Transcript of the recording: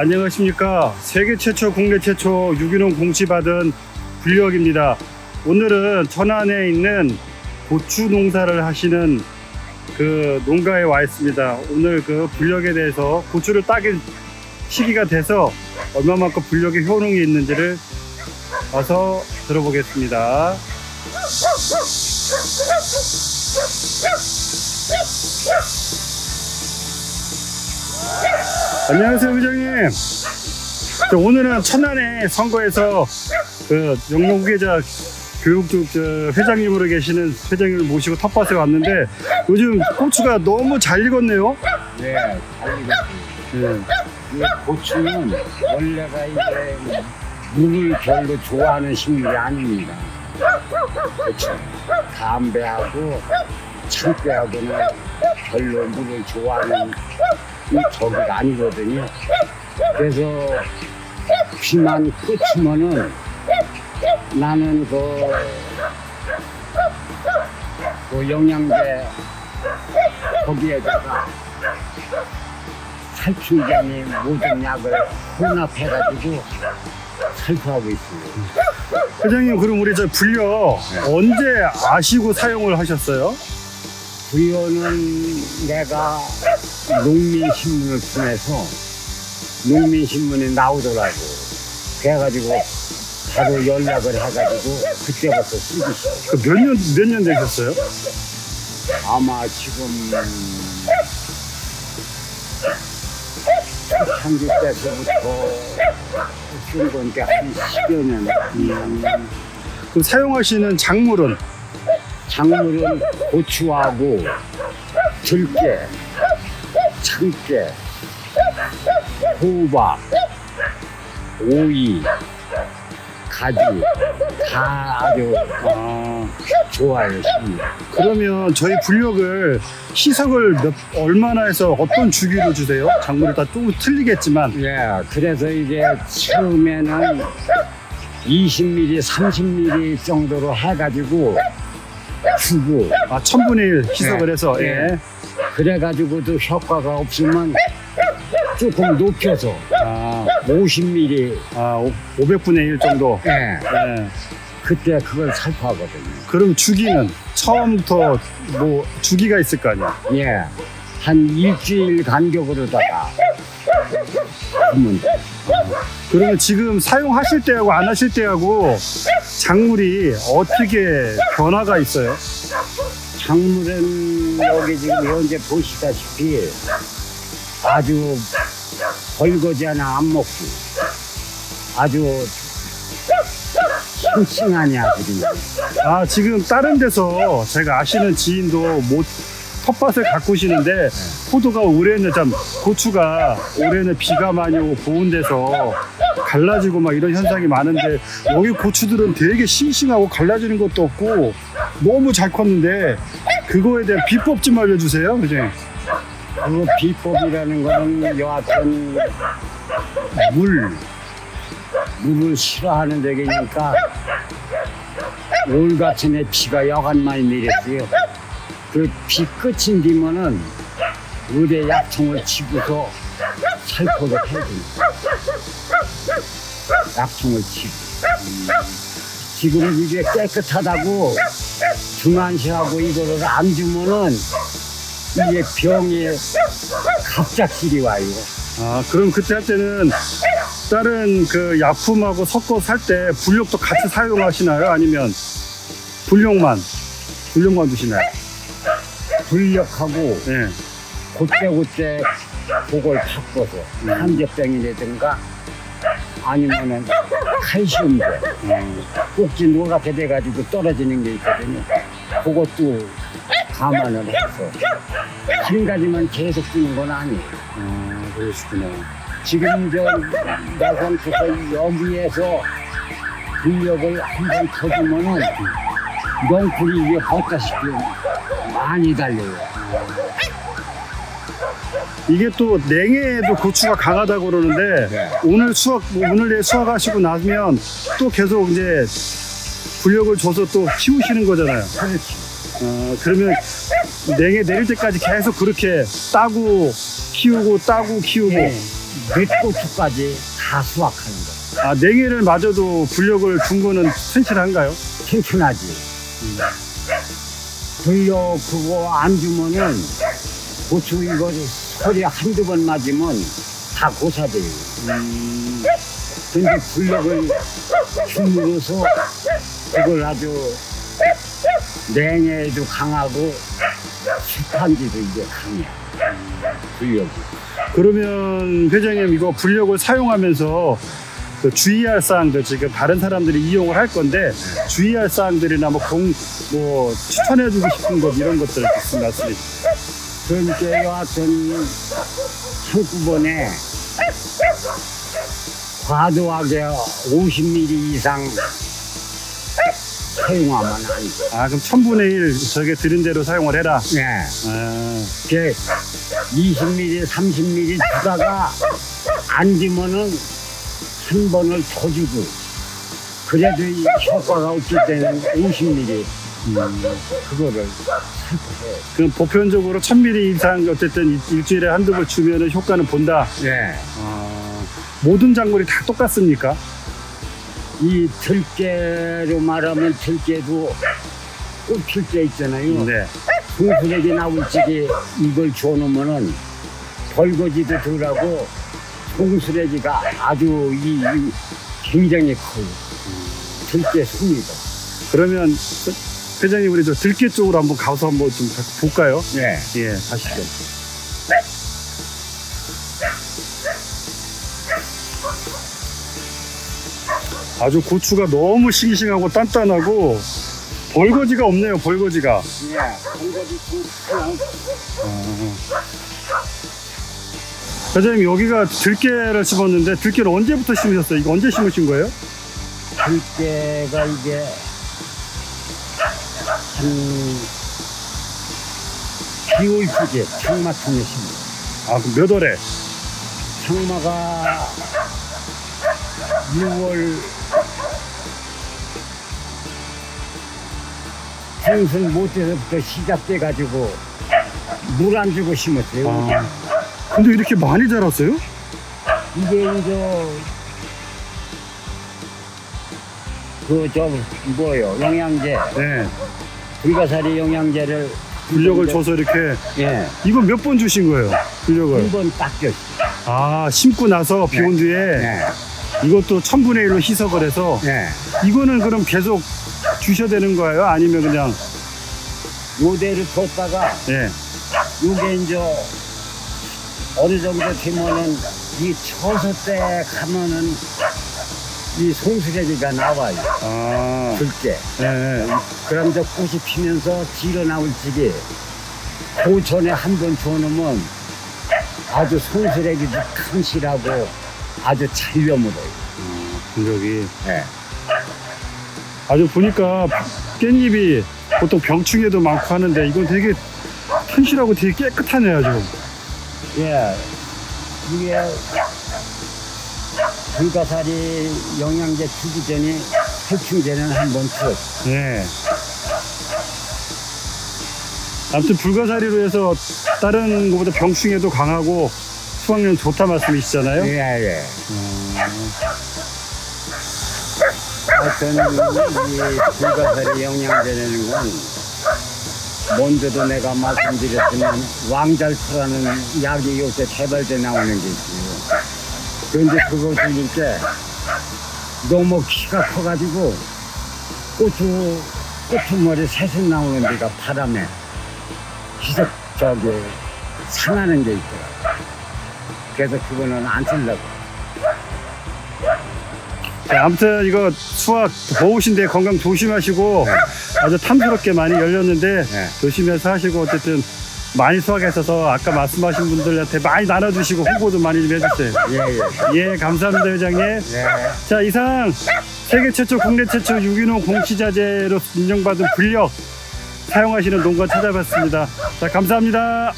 안녕하십니까. 세계 최초, 국내 최초 유기농 공시받은 불력입니다. 오늘은 천안에 있는 고추 농사를 하시는 그 농가에 와 있습니다. 오늘 그 불력에 대해서 고추를 따길 시기가 돼서 얼마만큼 불력의 효능이 있는지를 와서 들어보겠습니다. 안녕하세요, 회장님. 저 오늘은 천안의 선거에서 그 영농 후계자 교육쪽 저 회장님으로 계시는 회장님을 모시고 텃밭에 왔는데 요즘 고추가 너무 잘 익었네요. 네, 잘 익었어요. 예. 이 고추는 원래가 이제 물을 별로 좋아하는 식물이 아닙니다. 그렇죠. 담배하고 참깨하고는 별로 물을 좋아하는 이 저기가 아니거든요. 그래서 비만 끝이면은 나는 그, 그 영양제 거기에다가 살충제니 모든 약을 혼합해가지고 살포하고 있어요. 회장님 그럼 우리 저 불력 언제 아시고 사용을 하셨어요? 부여는 내가 농민신문을 통해서 농민신문에 나오더라고. 그래가지고 바로 연락을 해가지고 그때부터 쓰기 시작. 그몇년 몇 년 되셨어요? 아마 지금 초창기 때서부터 쓴 건데 한 10여 년. 음, 그럼 사용하시는 작물은 작물은 고추하고 들깨, 참깨, 호박, 오이, 가지 다 아주 아, 좋아요. 식물. 그러면 저희 불력을 희석을 몇 얼마나 해서 어떤 주기로 주세요? 작물이 다 조금 틀리겠지만 예, 그래서 이제 처음에는 20mm, 30mm 정도로 해가지고 주고 아 천분의 일 희석을 네. 해서 네. 예. 그래가지고도 효과가 없으면 조금 높여서 아, 50mm 아 500분의 1 정도. 예, 예. 그때 그걸 살포하거든요. 그럼 주기는 처음부터 뭐 주기가 있을 거 아니야? 예, 한 일주일 간격으로다가 돼. 그러면 지금 사용하실 때하고 안 하실 때하고 작물이 어떻게 변화가 있어요? 작물은 여기 지금 현재 보시다시피 아주 벌거지 하나 안 먹고 아주 싱싱하니 아주 그냥. 아 지금 다른 데서 제가 아시는 지인도 못 텃밭을 가꾸시는데 포도가 올해는 참 고추가 올해는 비가 많이 오고 고온 데서 갈라지고 막 이런 현상이 많은데 여기 고추들은 되게 싱싱하고 갈라지는 것도 없고 너무 잘 컸는데 그거에 대한 비법 좀 알려주세요, 그죠? 그 비법이라는 거는 여하튼 물 물을 싫어하는 데니까 올 같은 해 비가 여간 많이 내렸어요. 그 비 끝인 뒤면은 의대 약통을 치고서 살포를 해줍니다. 약통을 치고 음, 지금 이게 깨끗하다고 중환시하고 이거를 안 주면은 이게 병이 갑작스레 와요. 아 그럼 그때 할 때는 다른 그 약품하고 섞어 살때 불력도 같이 사용하시나요? 아니면 불력만 불력만 두시나요? 불력하고 네. 곧대곧대 그걸 바꿔서 한제병이라든가 아니면은 칼슘제 꼭지 노랗게 돼가지고 떨어지는 게 있거든요. 그것도 감안을 해서 한 가지만 계속 주는 건 아니에요. 아 그러시구나. 지금 저 내선 그서 여기에서 불력을 한번 터주면은 넝쿨이 이게 헛다시피 많이 달려요. 이게 또 냉해에도 고추가 강하다고 그러는데 네. 오늘 수확 뭐 오늘 내일 수확하시고 나면 또 계속 이제 불력을 줘서 또 키우시는 거잖아요. 어, 그러면 냉해 내릴 때까지 계속 그렇게 따고 키우고 따고 키우고 예. 맷고추까지 다 수확하는 거. 아, 냉해를 맞아도 불력을 준 거는 튼실한가요? 튼튼하지. 불려 그거 안 주면은 고추 이거 소리 한두 번 맞으면 다 고사돼요. 음, 근데 불력을 줌으로써 그걸 아주 냉해에도 강하고 습한지도 이제 강해. 불력이. 그러면 회장님 이거 불력을 사용하면서 그 주의할 사항들 지금 다른 사람들이 이용을 할 건데 주의할 사항들이나 뭐공뭐 추천해주고 싶은 것 이런 것들 무슨 말씀이 그러니까 여하튼 한꺼번에 과도하게 50ml 이상 사용하면 안 돼. 아 그럼 천분의 일 저게 들은 대로 사용을 해라. 네. 아, 이렇게 20ml, 30ml 주다가 안 주면은 한 번을 더 주고 그래도 이 효과가 없을 때는 50ml 그거를 살포해요. 그럼 보편적으로 1000ml 이상 어쨌든 일- 일주일에 한두 번 주면은 효과는 본다. 네. 아, 모든 작물이 다 똑같습니까? 이 들깨로 말하면 들깨도 꽃필 때 있잖아요. 네. 풍수력이 나올 적에 이걸 줘놓으면은 벌거지도 덜하고 풍수력이가 아주 이, 이 굉장히 커요. 들깨 순이도. 그러면 회장님 우리 저 들깨 쪽으로 한번 가서 한번 좀 가- 볼까요? 네. 예, 가시죠. 아주 고추가 너무 싱싱하고 단단하고 벌거지가 없네요, 벌거지가. 네. 벌거지 그냥 회장님 여기가 들깨를 심었는데 들깨를 언제부터 심으셨어요? 이거 언제 심으신 거예요? 들깨가 이게 한 10월 초에 창마통에 심어. 아, 그럼 몇 월에? 창마가 6월 생선 못해서부터 시작돼 가지고 물 안 주고 심었어요. 아, 근데 이렇게 많이 자랐어요? 이게 이제 그저 뭐요 영양제 네. 불가사리 영양제를 분력을 줘서 이렇게 예, 이건 몇 번 주신 거예요? 분력을. 한번 닦였어. 아 심고 나서 비 온 뒤에 네, 이것도 천분의 일로 희석을 해서 네. 이거는 그럼 계속 주셔야 되는 거예요? 아니면 그냥 요대를 뒀다가 예. 요게 이제 어느 정도 되면은 이 처서 때 가면은 이 송수레기가 나와요. 아 붉게. 예. 그럼 저 꽃이 피면서 지러 나올 적에 그 전에 한 번 줘놓으면 아주 손수레기도 튼실하고 아주 잘 여물어요. 분력이 예. 아주 보니까 깻잎이 보통 병충해도 많고 하는데 이건 되게 튼실하고 되게 깨끗하네요 아주. 예. 이게 불가사리 영양제 주기 전에 살충제는 한번 줬어. 예. 아무튼 불가사리로 해서 다른 것보다 병충해도 강하고 수확량 좋다 말씀이시잖아요. 예, 예. 하여튼 이 불가사리 영양제라는 건 먼저도 내가 말씀드렸지만 왕잘프라는 약이 요새 개발돼 나오는 게 있어요. 그런데 그거 들릴 때 너무 키가 커가지고 고추 고추머리 새순 나오는 데가 바람에 희석 저기 상하는 게 있더라. 그래서 그거는 안 쓰려고. 자, 아무튼 이거 수확 더우신데 건강 조심하시고 아주 탐스럽게 많이 열렸는데 네. 조심해서 하시고 어쨌든 많이 수확하셔서 아까 말씀하신 분들한테 많이 나눠주시고 홍보도 많이 좀 해주세요. 예, 예. 예, 감사합니다, 회장님. 예. 자, 이상 세계 최초, 국내 최초 유기농 공시자재로 인정받은 불력 사용하시는 농가 찾아봤습니다. 자, 감사합니다.